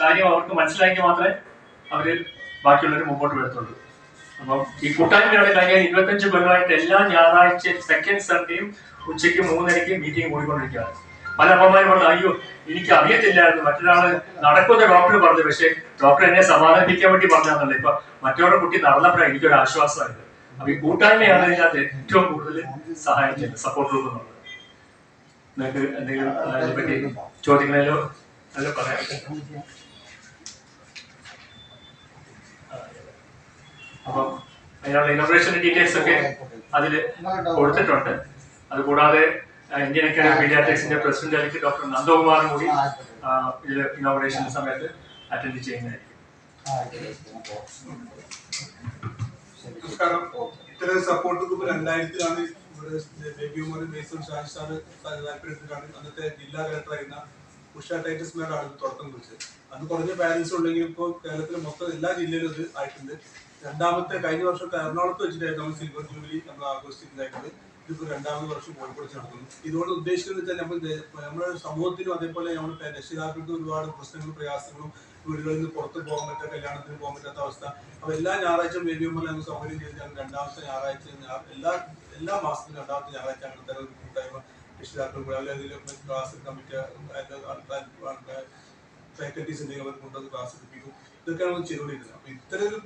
കാര്യം അവർക്ക് മനസ്സിലാക്കി മാത്രമേ അവർ ബാക്കിയുള്ളവർ മുമ്പോട്ട് വരത്തുള്ളൂ. അപ്പം ഈ കൂട്ടായ്മയുടെ കാര്യം ഇരുപത്തഞ്ച് കൊല്ലമായിട്ട് എല്ലാ ഞായറാഴ്ച സെക്കൻഡ് സൺഡേയും ഉച്ചയ്ക്ക് മൂന്നരയ്ക്ക് മീറ്റിംഗ് കൂടിക്കൊണ്ടിരിക്കുകയാണ്. പല അമ്മമാരും പറഞ്ഞു അയ്യോ എനിക്ക് അറിയത്തില്ലായിരുന്നു. മറ്റൊരാൾ നടക്കുന്ന ഡോക്ടർ പറഞ്ഞു പക്ഷേ ഡോക്ടർ എന്നെ സമാധാനിപ്പിക്കാൻ വേണ്ടി പറഞ്ഞാന്നല്ലോ ഇപ്പൊ മറ്റൊരു കുട്ടി നടന്നപ്പോഴാണ് എനിക്കൊരു ആശ്വാസമായത്. അപ്പൊ ഈ കൂട്ടായ്മയാണ് ഇതിനകത്ത് ഏറ്റവും കൂടുതൽ സഹായിച്ചത് സപ്പോർട്ട് ഗ്രൂപ്പ് കൊടുക്കുന്നുള്ളത് നിങ്ങൾക്ക് എന്തെങ്കിലും ചോദിക്കണേലോ അല്ല പറയാം അപ്പം അതിനുള്ള ഇനോഗ്രേഷൻ ഡീറ്റെയിൽസ് ഒക്കെ അതിൽ കൊടുത്തിട്ടുണ്ട്. അതുകൂടാതെ കൂടാതെ ഇന്ത്യൻ അക്കാദമി പീഡിയാട്രിക്സിന്റെ പ്രസിഡന്റ് ആയിട്ട് ഡോക്ടർ നന്ദകുമാർ കൂടി ഇതിൽ ഇനോഗ്രേഷൻ സമയത്ത് അറ്റൻഡ് ചെയ്യുന്നതായിരിക്കും. നമസ്കാരം. ഇത്തരം സപ്പോർട്ട് ഗ്രൂപ്പ് രണ്ടായിരത്തിലാണ് ഇവിടെ ബേബി ഉമർ ബേസും ഷാഹിഷാണ് താല്പര്യത്തിലാണ്. അന്നത്തെ ജില്ലാ കളക്ടറായിരുന്ന ഉഷ മേലാണ് തുടക്കം കുറിച്ചത്. അന്ന് കുറഞ്ഞ പാരൻസ് ഉണ്ടെങ്കിൽ ഇപ്പോൾ കേരളത്തിലെ മൊത്തം എല്ലാ ജില്ലയിലും ഇത് ആയിട്ടുണ്ട്. രണ്ടാമത്തെ കഴിഞ്ഞ വർഷത്തെ എറണാകുളത്ത് വെച്ചിട്ടായിരുന്നു നമ്മൾ സിൽവർ ജൂബിലി നമ്മൾ ആഘോഷിച്ചിട്ടുണ്ടായിരുന്നത്. ഇതിപ്പോൾ രണ്ടാമത് വർഷം കോഴിക്കോട് നടത്തുന്നു ഇതുകൊണ്ട് ഉദ്ദേശിക്കുന്നത് വെച്ചാൽ നമ്മൾ നമ്മുടെ സമൂഹത്തിനും അതേപോലെ നമ്മുടെ രക്ഷിതാക്കൾക്ക് ഒരുപാട് പ്രശ്നങ്ങളും പ്രയാസങ്ങളും വീടുകളിൽ നിന്ന് പുറത്ത് പോകാൻ പറ്റാത്ത കല്യാണത്തിന് പോകാൻ പറ്റാത്ത അവസ്ഥ. അപ്പോൾ എല്ലാ ഞായറാഴ്ചയും പോലെ നമുക്ക് സൗകര്യം ചെയ്തിട്ടാണ് രണ്ടാമത്തെ ഞായറാഴ്ച എല്ലാ എല്ലാ മാസത്തിലും രണ്ടാമത്തെ ഞായറാഴ്ച അങ്ങനത്തെ ഒരു കൂട്ടായ്മ രക്ഷിതാക്കൾ കൂടെ അല്ലെങ്കിൽ ക്ലാസ് കമ്മിറ്റി ഫാക്കൽറ്റീസ് എന്തെങ്കിലും അവർ കൊണ്ടുവന്ന് ക്ലാസ് എടുപ്പിക്കും. ഇതൊക്കെയാണ് ചെയ്തുകൊണ്ടിരുന്നത്. അപ്പൊ ഇത്തരം ഒരു